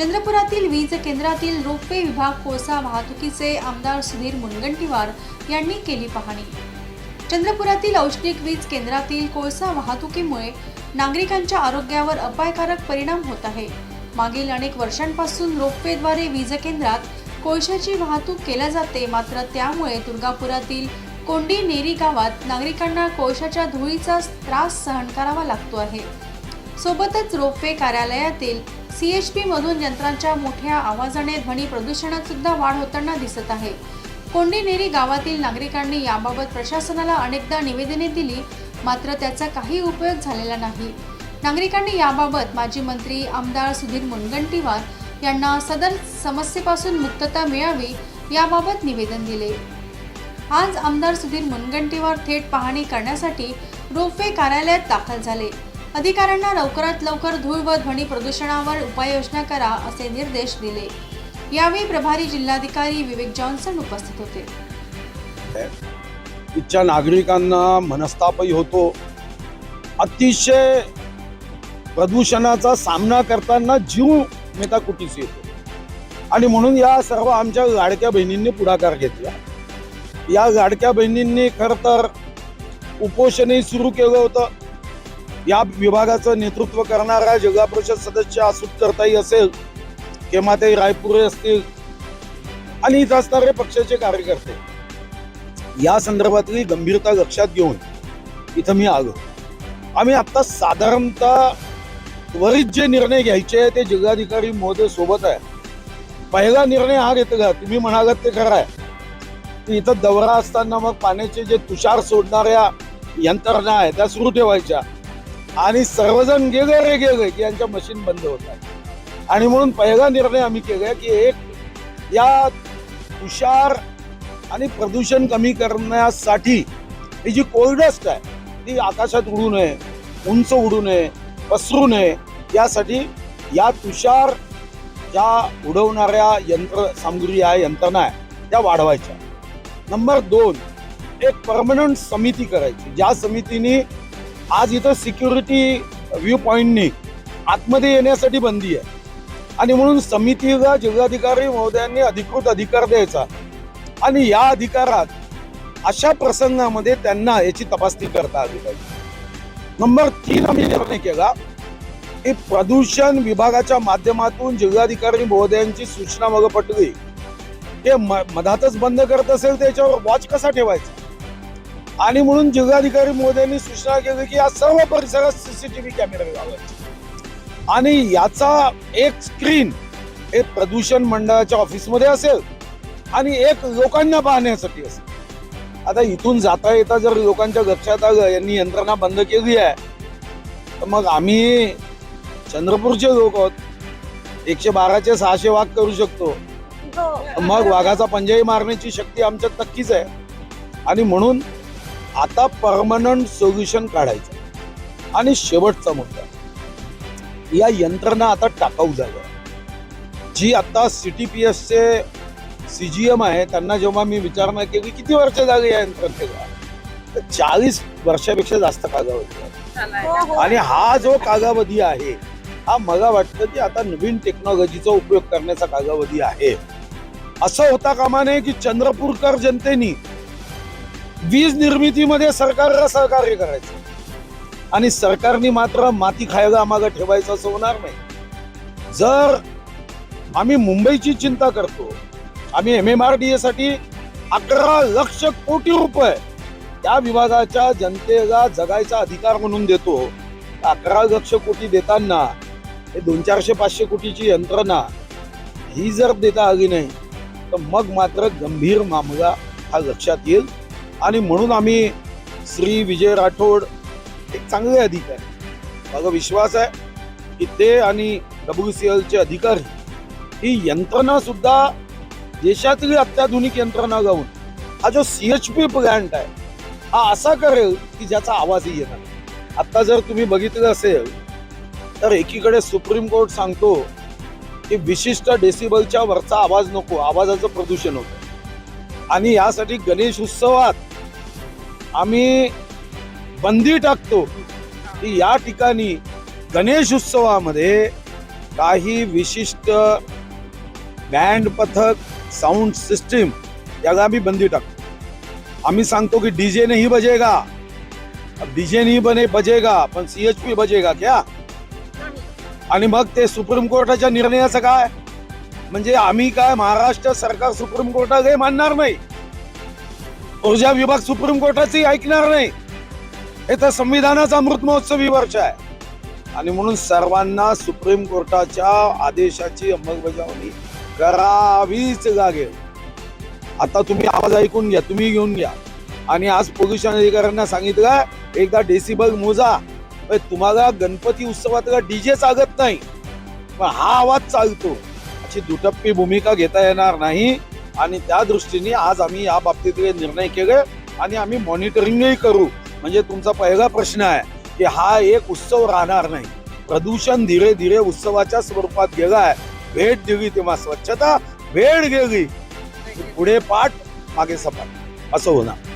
चंद्रपुरातील वीज केंद्रातील रोपवे विभाग कोळसा वाहतुकीचे आमदार सुधीर मुनगंटीवार यांनी केली पाहणी. चंद्रपुरातील औष्णिक वीज केंद्रातील कोळसा वाहतुकीमुळे नागरिकांच्या आरोग्यावर अपायकारक परिणाम होत आहे. मागील अनेक वर्षांपासून रोपवेद्वारे वीज केंद्रात कोळशाची वाहतूक केल्या जाते मात्र त्यामुळे दुर्गापुरातील कोंडी नेरी गावात नागरिकांना कोळशाच्या धुळीचा त्रास सहन करावा लागतो आहे. सोबतच रोपवे कार्यालयातील सीएचपी मधून यंत्रांच्या मोठ्या आवाजाने ध्वनी प्रदूषणात सुद्धा वाढ होताना दिसत आहे. कोंडीनेरी गावातील नागरिकांनी याबाबत प्रशासनाला अनेकदा निवेदने दिली मात्र त्याचा काही उपयोग झालेला नाही. नागरिकांनी याबाबत माजी मंत्री आमदार सुधीर मुनगंटीवार यांना सदर समस्येपासून मुक्तता मिळावी याबाबत निवेदन दिले. आज आमदार सुधीर मुनगंटीवार थेट पाहणी करण्यासाठी रोपवे कार्यालयात दाखल झाले. अधिकाऱ्यांना लवकरात लवकर धूळ व ध्वनी प्रदूषणावर उपाययोजना करा असे निर्देश दिले. यावेळी प्रभारी जिल्हाधिकारी विवेक जॉन्सन उपस्थित होते. इथच्या नागरिकांना मनस्तापही होतो. अतिशय प्रदूषणाचा सामना करताना जीव मेताकुटीस येतो आणि म्हणून या सर्व आमच्या लाडक्या बहिणींनी पुढाकार घेतला. या लाडक्या बहिणींनी खर तर उपोषणही सुरू केलं होतं. या विभागाचं नेतृत्व करणारा जिल्हा परिषद सदस्य असूत करताई असेल केमाताई रायपुरे असतील आणि इथं असणारे पक्षाचे कार्यकर्ते. या संदर्भातली गंभीरता लक्षात घेऊन इथं मी आलो. आम्ही आत्ता साधारणतः त्वरित जे निर्णय घ्यायचे आहे ते जिल्हाधिकारी महोदय सोबत आहे. पहिला निर्णय हा घेतला तुम्ही म्हणालात ते खरं आहे. इथं दौरा असताना मग पाण्याचे जे तुषार सोडणाऱ्या यंत्रणा आहे त्या सुरू ठेवायच्या. आणि सर्वजण गेले रे गेले की यांच्या मशीन बंद होत आहे आणि म्हणून पहिला निर्णय आम्ही केला की एक या तुषार आणि प्रदूषण कमी करण्यासाठी ही जी कोल्डस्ट आहे ती आकाशात उडू नये उंच उडू नये पसरू नये यासाठी या तुषार ज्या उडवणाऱ्या यंत्र सामग्री आहे यंत्रणा आहे त्या वाढवायच्या. नंबर दोन एक परमनंट समिती करायची. ज्या समितीने आज इथं सिक्युरिटी व्ह्यू पॉईंटनी आतमध्ये येण्यासाठी बंदी आहे. आणि म्हणून समितीला जिल्हाधिकारी महोदयांनी अधिकृत अधिकार द्यायचा. आणि या अधिकारात अशा प्रसंगामध्ये त्यांना याची तपासणी करता आली पाहिजे. नंबर तीन आम्ही निर्णय केला की प्रदूषण विभागाच्या माध्यमातून जिल्हाधिकारी महोदयांची सूचना मग पटली ते म- मधातच बंद करत असेल त्याच्यावर वॉच कसा ठेवायचा? आणि म्हणून जिल्हाधिकारी महोदयांनी सूचना केली की या सर्व परिसरात सीसीटीव्ही कॅमेरे लावायचे आणि याचा एक स्क्रीन हे प्रदूषण मंडळाच्या ऑफिसमध्ये असेल आणि एक लोकांना पाहण्यासाठी असेल. आता इथून जाता येता जर लोकांच्या लक्षात आलं यांनी यंत्रणा बंद केली आहे तर मग आम्ही चंद्रपूरचे लोक आहोत. एकशे बाराचे सहाशे वाघ करू शकतो. मग वाघाचा पंजाही मारण्याची शक्ती आमच्यात नक्कीच आहे. आणि म्हणून आता परमनंट सोल्युशन काढायचं. आणि शेवटचा मुद्दा. या यंत्रणा आता टाकाऊ झाल्या जी आता सिटी पी एसचे सीजीएम आहे त्यांना जेव्हा मी विचारणा केली किती वर्ष झाली या यंत्रणेला? तर चाळीस वर्षापेक्षा जास्त कालावधी आणि हा जो कालावधी आहे हा मला वाटतं की आता नवीन टेक्नॉलॉजीचा उपयोग करण्याचा कालावधी आहे. असं होता कामा नये की चंद्रपूरकर जनतेनी वीज निर्मितीमध्ये सरकारला सहकार्य करायचं. आणि सरकारने मात्र माती खायला आम्हाला ठेवायचं असं होणार नाही. जर आम्ही मुंबईची चिंता करतो आम्ही एम एम आर डी एसाठी अकरा लक्ष कोटी रुपये त्या विभागाच्या जनतेला जगायचा अधिकार म्हणून देतो अकरा लक्ष कोटी देताना हे दोन चारशे पाचशे कोटीची यंत्रणा ही जर देता आली नाही तर मग मात्र गंभीर मामला हा लक्षात येईल. आणि म्हणून आम्ही श्री विजय राठोड एक चांगले अधिकारी माझा विश्वास आहे की ते आणि डब्ल्यू सी एलचे अधिकारी ही यंत्रणा सुद्धा देशातली अत्याधुनिक यंत्रणा जाऊन हा जो सी एच पी प्लॅन्ट आहे हा असा करेल की ज्याचा आवाजही येणार नाही. जर तुम्ही बघितलं असेल तर एकीकडे सुप्रीम कोर्ट सांगतो की विशिष्ट डेसिबलच्या वरचा आवाज नको आवाजाचं प्रदूषण होतं आणि यासाठी गणेश उत्सवात आम्ही बंदी टाकतो की या ठिकाणी गणेश उत्सवामध्ये काही विशिष्ट बँड पथक साऊंड सिस्टीम याला आम्ही बंदी टाकतो. आम्ही सांगतो की डी जे नाही बजेगा. डी जे नाही बने बजेगा पण सी एच पी बजेगा क्या? आणि मग ते सुप्रीम कोर्टाच्या निर्णयाचं काय? म्हणजे आम्ही काय महाराष्ट्र सरकार सुप्रीम कोर्टात हे मानणार नाही. ऊर्जा विभाग सुप्रीम कोर्टाचंही ऐकणार नाही. हे तर संविधानाचा अमृत महोत्सवी वर्ष आहे. आणि म्हणून सर्वांना सुप्रीम कोर्टाच्या आदेशाची अंमलबजावणी करावीच लागेल. आता तुम्ही आवाज ऐकून घ्या तुम्ही घेऊन घ्या. आणि आज पोल्युशन अधिकाऱ्यांना सांगितलं एकदा डेसिबल मोजा. तुम्हाला गणपती उत्सवात डीजे चालत नाही. पण हा आवाज चालतो. अशी दुटप्पी भूमिका घेता येणार नाही. आणि त्या दृष्टीने आज आम्ही या बाबतीतले निर्णय केले आणि आम्ही मॉनिटरिंगही करू. म्हणजे तुमचा पहिला प्रश्न आहे की हा एक उत्सव राहणार नाही. प्रदूषण धीरे धीरे उत्सवाच्या स्वरूपात गेला आहे. भेट दिली तेव्हा स्वच्छता भेट गेली. पुढे पाठ मागे सपाट. असं होणार.